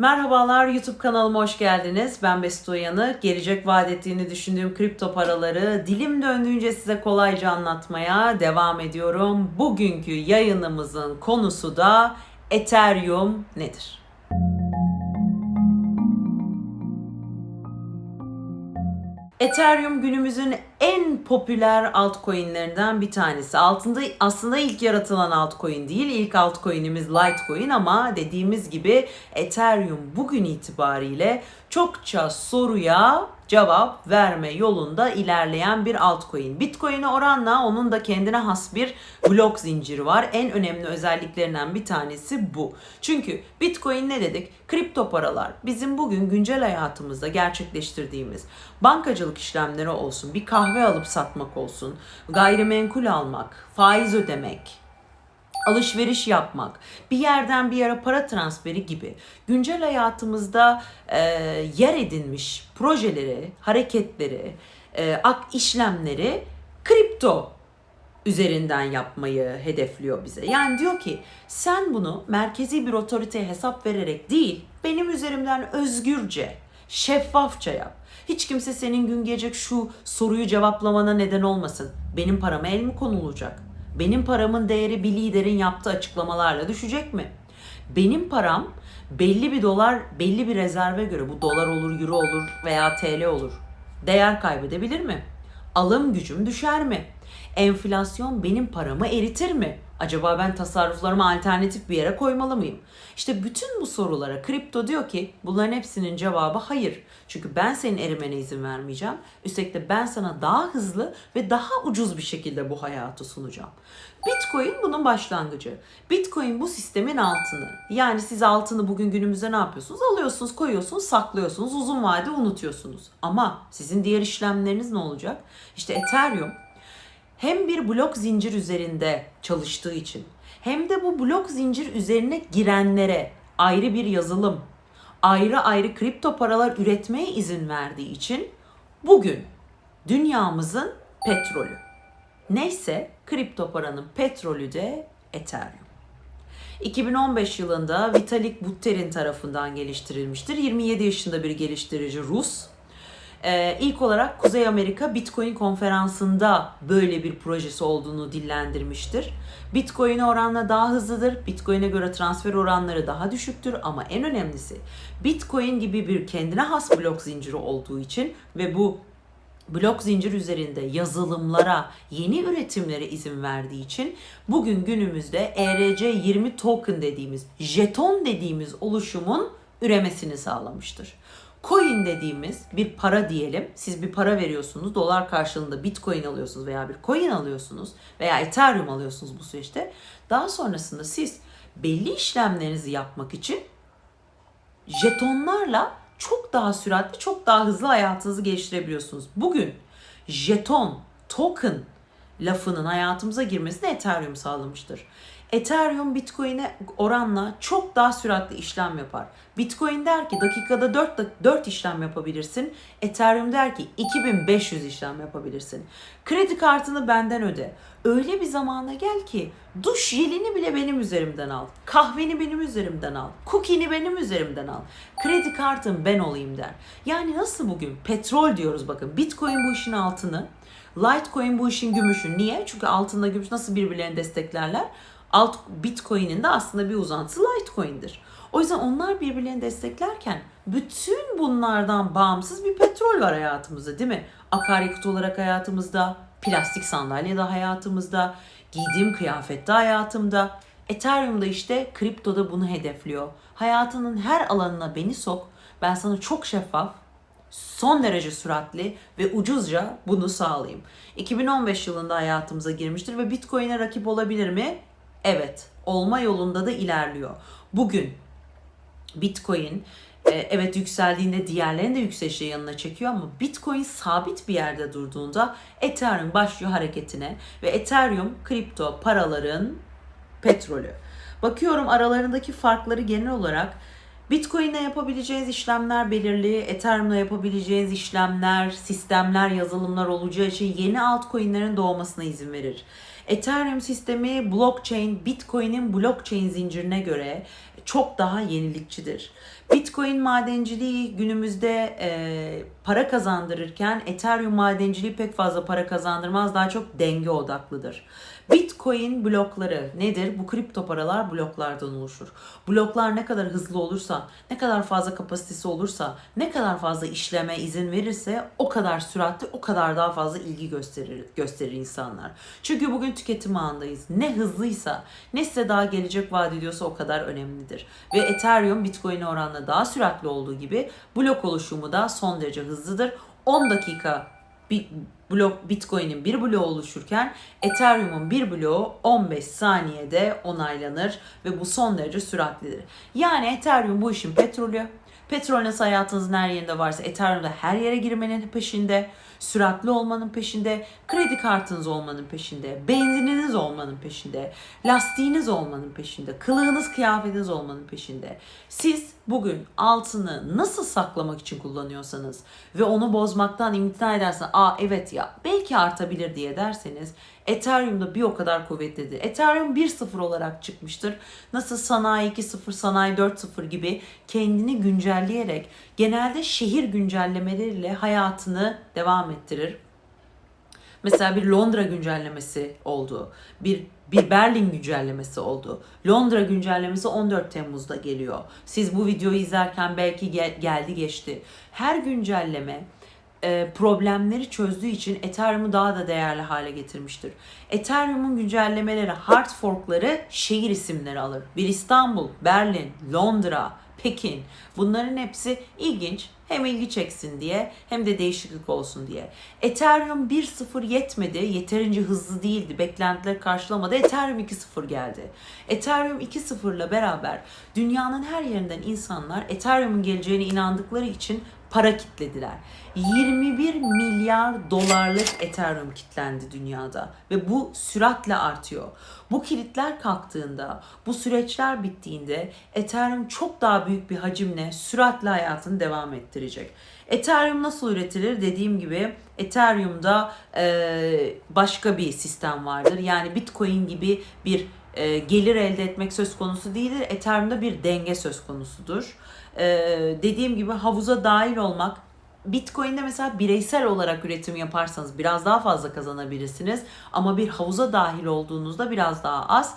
Merhabalar YouTube kanalıma hoş geldiniz. Ben Besto Uyanık. Gelecek vaat ettiğini düşündüğüm kripto paraları dilim döndüğünce size kolayca anlatmaya devam ediyorum. Bugünkü yayınımızın konusu da Ethereum nedir? Ethereum günümüzün en popüler altcoin'lerinden bir tanesi. Altında aslında ilk yaratılan altcoin değil, ilk altcoin'imiz Litecoin ama dediğimiz gibi Ethereum bugün itibariyle çokça soruya cevap verme yolunda ilerleyen bir altcoin. Bitcoin'e oranla onun da kendine has bir blok zinciri var. En önemli özelliklerinden bir tanesi bu. Çünkü Bitcoin ne dedik? Kripto paralar bizim bugün güncel hayatımızda gerçekleştirdiğimiz bankacılık işlemleri olsun, bir kahve alıp satmak olsun, gayrimenkul almak, faiz ödemek, alışveriş yapmak, bir yerden bir yere para transferi gibi güncel hayatımızda e, yer edinmiş projeleri, hareketleri, e, ak işlemleri kripto üzerinden yapmayı hedefliyor bize. Yani diyor ki sen bunu merkezi bir otoriteye hesap vererek değil, benim üzerimden özgürce, şeffafça yap. Hiç kimse senin gün gelecek şu soruyu cevaplamana neden olmasın. Benim parama el mi konulacak? Benim paramın değeri bir liderin yaptığı açıklamalarla düşecek mi? Benim param belli bir dolar, belli bir rezerve göre bu dolar olur, euro olur veya TL olur. Değer kaybedebilir mi? Alım gücüm düşer mi? Enflasyon benim paramı eritir mi? Acaba ben tasarruflarımı alternatif bir yere koymalı mıyım? İşte bütün bu sorulara kripto diyor ki bunların hepsinin cevabı hayır. Çünkü ben senin erimene izin vermeyeceğim. Üstelik de ben sana daha hızlı ve daha ucuz bir şekilde bu hayatı sunacağım. Bitcoin bunun başlangıcı. Bitcoin bu sistemin altını. Yani siz altını bugün günümüzde ne yapıyorsunuz? Alıyorsunuz, koyuyorsunuz, saklıyorsunuz. Uzun vade unutuyorsunuz. Ama sizin diğer işlemleriniz ne olacak? İşte Ethereum hem bir blok zincir üzerinde çalıştığı için hem de bu blok zincir üzerine girenlere ayrı bir yazılım, ayrı ayrı kripto paralar üretmeye izin verdiği için bugün dünyamızın petrolü. Neyse kripto paranın petrolü de Ethereum. 2015 yılında Vitalik Buterin tarafından geliştirilmiştir. 27 yaşında bir geliştirici Rus. Ee, ilk olarak Kuzey Amerika Bitcoin konferansında böyle bir projesi olduğunu dillendirmiştir. Bitcoin'e oranla daha hızlıdır. Bitcoin'e göre transfer oranları daha düşüktür ama en önemlisi Bitcoin gibi bir kendine has blok zinciri olduğu için ve bu blok zincir üzerinde yazılımlara, yeni üretimlere izin verdiği için bugün günümüzde ERC20 token dediğimiz, jeton dediğimiz oluşumun üremesini sağlamıştır. Coin dediğimiz bir para diyelim. Siz bir para veriyorsunuz. Dolar karşılığında Bitcoin alıyorsunuz veya bir coin alıyorsunuz veya Ethereum alıyorsunuz bu süreçte. Daha sonrasında siz belli işlemlerinizi yapmak için jetonlarla çok daha süratli, çok daha hızlı hayatınızı geliştirebiliyorsunuz. Bugün jeton, token lafının hayatımıza girmesini Ethereum sağlamıştır. Ethereum Bitcoin'e oranla çok daha süratli işlem yapar. Bitcoin der ki dakikada 4, 4 işlem yapabilirsin. Ethereum der ki 2500 işlem yapabilirsin. Kredi kartını benden öde. Öyle bir zamana gel ki duş jelini bile benim üzerimden al. Kahveni benim üzerimden al. Cookie'ni benim üzerimden al. Kredi kartım ben olayım der. Yani nasıl bugün petrol diyoruz bakın. Bitcoin bu işin altını. Litecoin bu işin gümüşü. Niye? Çünkü altında gümüş nasıl birbirlerini desteklerler? Alt Bitcoin'in de aslında bir uzantısı Litecoin'dir. O yüzden onlar birbirlerini desteklerken bütün bunlardan bağımsız bir petrol var hayatımızda değil mi? Akaryakıt olarak hayatımızda, plastik sandalye de hayatımızda, giydiğim kıyafette hayatımda. Ethereum'da işte kriptoda bunu hedefliyor. Hayatının her alanına beni sok. Ben sana çok şeffaf, son derece süratli ve ucuzca bunu sağlayayım. 2015 yılında hayatımıza girmiştir ve Bitcoin'e rakip olabilir mi? Evet, olma yolunda da ilerliyor. Bugün Bitcoin e, evet yükseldiğinde diğerlerini de yükselişe yanına çekiyor ama Bitcoin sabit bir yerde durduğunda Ethereum başlıyor hareketine ve Ethereum kripto paraların petrolü. Bakıyorum aralarındaki farkları genel olarak Bitcoin'le yapabileceğiniz işlemler belirli, Ethereum'la yapabileceğiniz işlemler, sistemler, yazılımlar olacağı için yeni altcoin'lerin doğmasına izin verir. Ethereum sistemi blockchain, Bitcoin'in blockchain zincirine göre çok daha yenilikçidir. Bitcoin madenciliği günümüzde e, para kazandırırken Ethereum madenciliği pek fazla para kazandırmaz. Daha çok denge odaklıdır. Bitcoin blokları nedir? Bu kripto paralar bloklardan oluşur. Bloklar ne kadar hızlı olursa, ne kadar fazla kapasitesi olursa, ne kadar fazla işleme izin verirse o kadar süratli, o kadar daha fazla ilgi gösterir, gösterir insanlar. Çünkü bugün tüketim ağındayız. Ne hızlıysa, ne size daha gelecek vaat ediyorsa o kadar önemlidir. Ve Ethereum Bitcoin'e oranla daha süratli olduğu gibi blok oluşumu da son derece hızlıdır. 10 dakika bir blok Bitcoin'in bir bloğu oluşurken Ethereum'un bir bloğu 15 saniyede onaylanır ve bu son derece süratlidir. Yani Ethereum bu işin petrolü. Petrol nasıl hayatınızın her yerinde varsa Ethereum'da her yere girmenin peşinde, süratli olmanın peşinde, kredi kartınız olmanın peşinde, benzininiz olmanın peşinde, lastiğiniz olmanın peşinde, kılığınız, kıyafetiniz olmanın peşinde. Siz bugün altını nasıl saklamak için kullanıyorsanız ve onu bozmaktan imtina edersen, aa evet ya belki artabilir diye derseniz Ethereum'da bir o kadar kuvvetlidir. Ethereum 1.0 olarak çıkmıştır. Nasıl sanayi 2.0, sanayi 4.0 gibi kendini güncelleyerek genelde şehir güncellemeleriyle hayatını devam ettirir. Mesela bir Londra güncellemesi oldu. Bir bir Berlin güncellemesi oldu. Londra güncellemesi 14 Temmuz'da geliyor. Siz bu videoyu izlerken belki gel- geldi geçti. Her güncelleme e, problemleri çözdüğü için Ethereum'u daha da değerli hale getirmiştir. Ethereum'un güncellemeleri, hard forkları şehir isimleri alır. Bir İstanbul, Berlin, Londra, Pekin. Bunların hepsi ilginç. Hem ilgi çeksin diye hem de değişiklik olsun diye. Ethereum 1.0 yetmedi. Yeterince hızlı değildi. Beklentileri karşılamadı. Ethereum 2.0 geldi. Ethereum 2.0 ile beraber dünyanın her yerinden insanlar Ethereum'un geleceğine inandıkları için para kitlediler. 21 milyar dolarlık Ethereum kitlendi dünyada ve bu süratle artıyor. Bu kilitler kalktığında, bu süreçler bittiğinde Ethereum çok daha büyük bir hacimle süratle hayatını devam ettirecek. Ethereum nasıl üretilir? Dediğim gibi Ethereum'da e, başka bir sistem vardır. Yani Bitcoin gibi bir e, gelir elde etmek söz konusu değildir. Ethereum'da bir denge söz konusudur. E, dediğim gibi havuza dahil olmak Bitcoin'de mesela bireysel olarak üretim yaparsanız biraz daha fazla kazanabilirsiniz. Ama bir havuza dahil olduğunuzda biraz daha az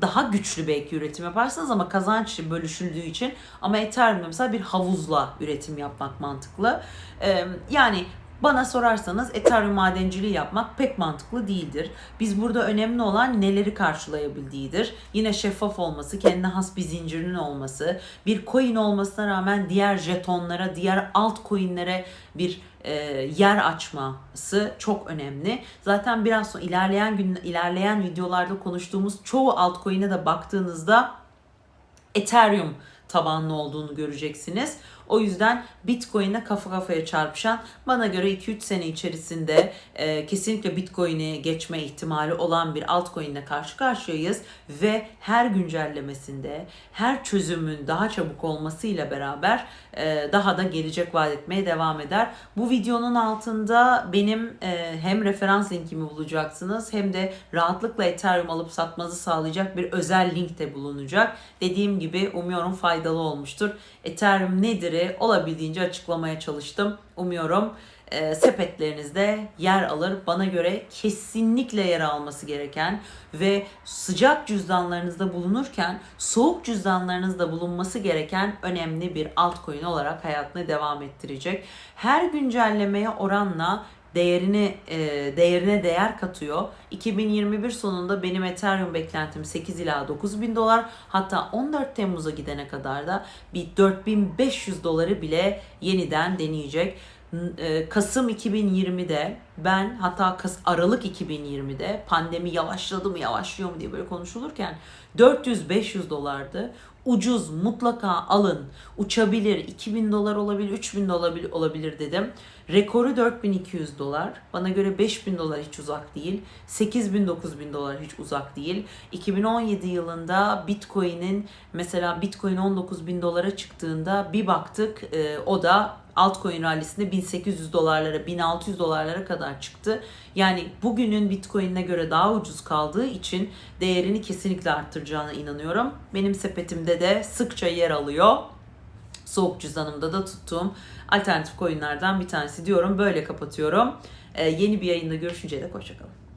daha güçlü belki üretim yaparsınız ama kazanç bölüşüldüğü için ama Ethereum'da mesela bir havuzla üretim yapmak mantıklı. Ee, yani bana sorarsanız Ethereum madenciliği yapmak pek mantıklı değildir. Biz burada önemli olan neleri karşılayabildiğidir. Yine şeffaf olması, kendine has bir zincirinin olması, bir coin olmasına rağmen diğer jetonlara, diğer altcoin'lere bir e, yer açması çok önemli. Zaten biraz sonra ilerleyen gün ilerleyen videolarda konuştuğumuz çoğu altcoin'e de baktığınızda Ethereum tabanlı olduğunu göreceksiniz. O yüzden Bitcoin'e kafa kafaya çarpışan bana göre 2-3 sene içerisinde e, kesinlikle Bitcoin'i geçme ihtimali olan bir altcoin'le karşı karşıyayız ve her güncellemesinde her çözümün daha çabuk olmasıyla beraber e, daha da gelecek vaat etmeye devam eder. Bu videonun altında benim e, hem referans linkimi bulacaksınız hem de rahatlıkla Ethereum alıp satmanızı sağlayacak bir özel link de bulunacak. Dediğim gibi umuyorum faydalı olmuştur. Ethereum nedir? Olabildiğince açıklamaya çalıştım. Umuyorum e, sepetlerinizde yer alır. Bana göre kesinlikle yer alması gereken ve sıcak cüzdanlarınızda bulunurken soğuk cüzdanlarınızda bulunması gereken önemli bir altcoin olarak hayatını devam ettirecek. Her güncellemeye oranla değerini e, değerine değer katıyor. 2021 sonunda benim Ethereum beklentim 8 ila 9 bin dolar. Hatta 14 Temmuz'a gidene kadar da bir 4500 doları bile yeniden deneyecek. E, Kasım 2020'de ben hatta Kas Aralık 2020'de pandemi yavaşladı mı yavaşlıyor mu diye böyle konuşulurken 400-500 dolardı. Ucuz mutlaka alın. Uçabilir. 2000 dolar olabilir, 3000 dolar olabilir dedim. Rekoru 4200 dolar. Bana göre 5000 dolar hiç uzak değil. 8000 9000 dolar hiç uzak değil. 2017 yılında Bitcoin'in mesela Bitcoin 19 bin dolara çıktığında bir baktık e, o da altcoin rallisinde 1800 dolarlara 1600 dolarlara kadar çıktı. Yani bugünün Bitcoin'ine göre daha ucuz kaldığı için değerini kesinlikle arttıracağına inanıyorum. Benim sepetimde de sıkça yer alıyor. Soğuk cüzdanımda da tuttuğum alternatif coinlerden bir tanesi diyorum. Böyle kapatıyorum. Ee, yeni bir yayında görüşünceye dek hoşçakalın.